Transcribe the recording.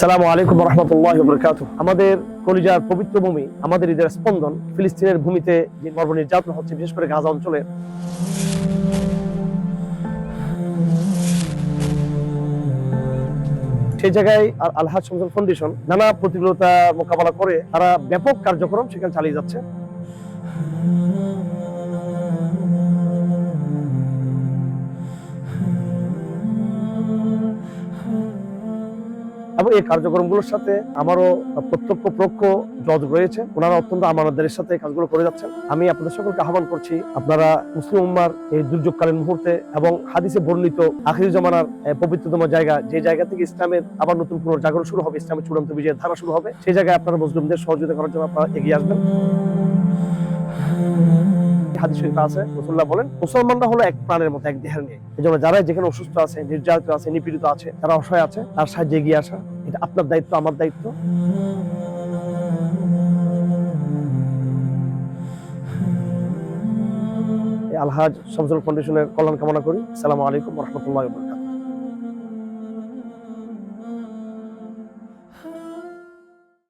সালামু আলাইকুম রহমতুল্লাহ বরকাত আমাদের কলিজার পবিত্র ভূমি, আমাদের ঈদের স্পন্দন ফিলিস্তিনের ভূমিতে যে মর্ম নির্যাতন হচ্ছে, বিশেষ করে গাজা অঞ্চলে। সেই জায়গায় আর আলহাজ সমজন ফাউন্ডেশন নানা প্রতিকূলতা মোকাবেলা করে তারা ব্যাপক কার্যক্রম সেখানে চালিয়ে যাচ্ছে। এবং এই কার্যক্রমগুলোর সাথে আমারও প্রত্যক্ষ পরোক্ষ জজ রয়েছে। ওনারা অত্যন্ত আমানতদের সাথে এই কাজগুলো করে যাচ্ছেন। আমি আপনাদের সকলকে আহ্বান করছি, আপনারা মুসলিম উম্মার এই দুর্যোগকালীন মুহূর্তে এবং হাদিসে বর্ণিত আখিরি জমানার পবিত্রতম জায়গা, যে জায়গা থেকে ইসলামের আবার নতুন পুনর্জাগরণ শুরু হবে, ইসলামের চূড়ান্ত বিজয়ের ধারা শুরু হবে, সেই জায়গায় আপনারা মুসলিমদের সহযোগিতা করার জন্য আপনারা এগিয়ে আসবেন। বলেন, মুসলমানরা এক প্রাণের মতো যারা যেখানে অসুস্থ আছে, নির্যাতিত আছে, নিপীড়িত আছে তারা অসহায় আছে, তার সাহায্যে এগিয়ে আসা। এটা আপনার দায়িত্ব আমার দায়িত্ব। আলহাজ শামসুল ফাউন্ডেশনের কল্যাণ কামনা করি। সালামু আলাইকুম রহমতুল্লাহ